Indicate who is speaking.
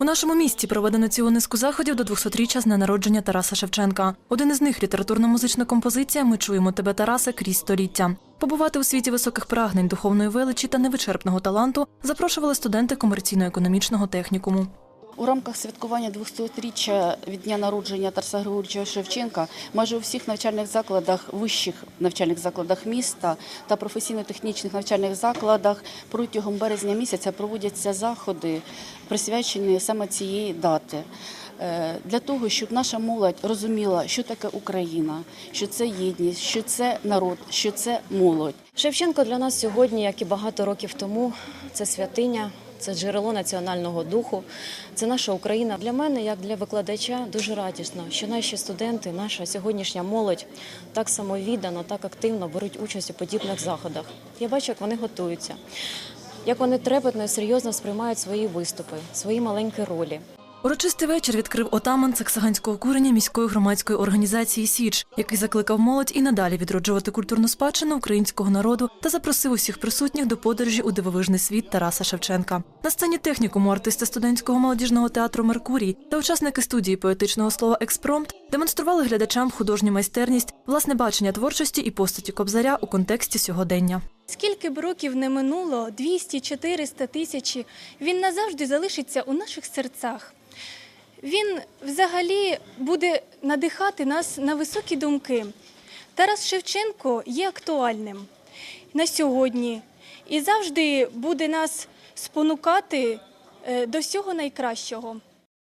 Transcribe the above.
Speaker 1: У нашому місті проведено цілу низку заходів до 200-річчя з дня народження Тараса Шевченка. Один із них літературно-музична композиція Ми чуємо тебе, Тарасе, крізь століття. Побувати у світі високих прагнень, духовної величі та невичерпного таланту запрошували студенти комерційно-економічного технікуму.
Speaker 2: У рамках святкування 200-річчя від дня народження Тараса Григорьовича Шевченка майже у всіх навчальних закладах, вищих навчальних закладах міста та професійно-технічних навчальних закладах протягом березня місяця проводяться заходи, присвячені саме цієї дати. Е, Для того, щоб наша молодь розуміла, що таке Україна, що це єдність, що це народ, що це молодь.
Speaker 3: Шевченко для нас сьогодні, як і багато років тому, це святиня, це джерело національного духу, це наша Україна. Для мене, як для викладача, дуже радісно, що наші студенти, наша сьогоднішня молодь так самовіддано, так активно беруть участь у подібних заходах. Я бачу, як вони готуються, як вони трепетно і серйозно сприймають свої виступи, свої маленькі ролі.
Speaker 1: Урочистий вечір відкрив отаман саксаганського курення міської громадської організації Січ, який закликав молодь і надалі відроджувати культурну спадщину українського народу та запросив усіх присутніх до подорожі у дивовижний світ Тараса Шевченка. На сцені технікуму артисти студентського молодіжного театру Меркурій та учасники студії поетичного слова Експромт демонстрували глядачам художню майстерність, власне бачення творчості і постаті кобзаря у контексті сьогодення.
Speaker 4: Скільки б років не минуло, 200, 400, тисячі, він назавжди залишиться у наших серцях. Він взагалі буде надихати нас на високі думки. Тарас Шевченко є актуальним на сьогодні і завжди буде нас спонукати е, до всього найкращого.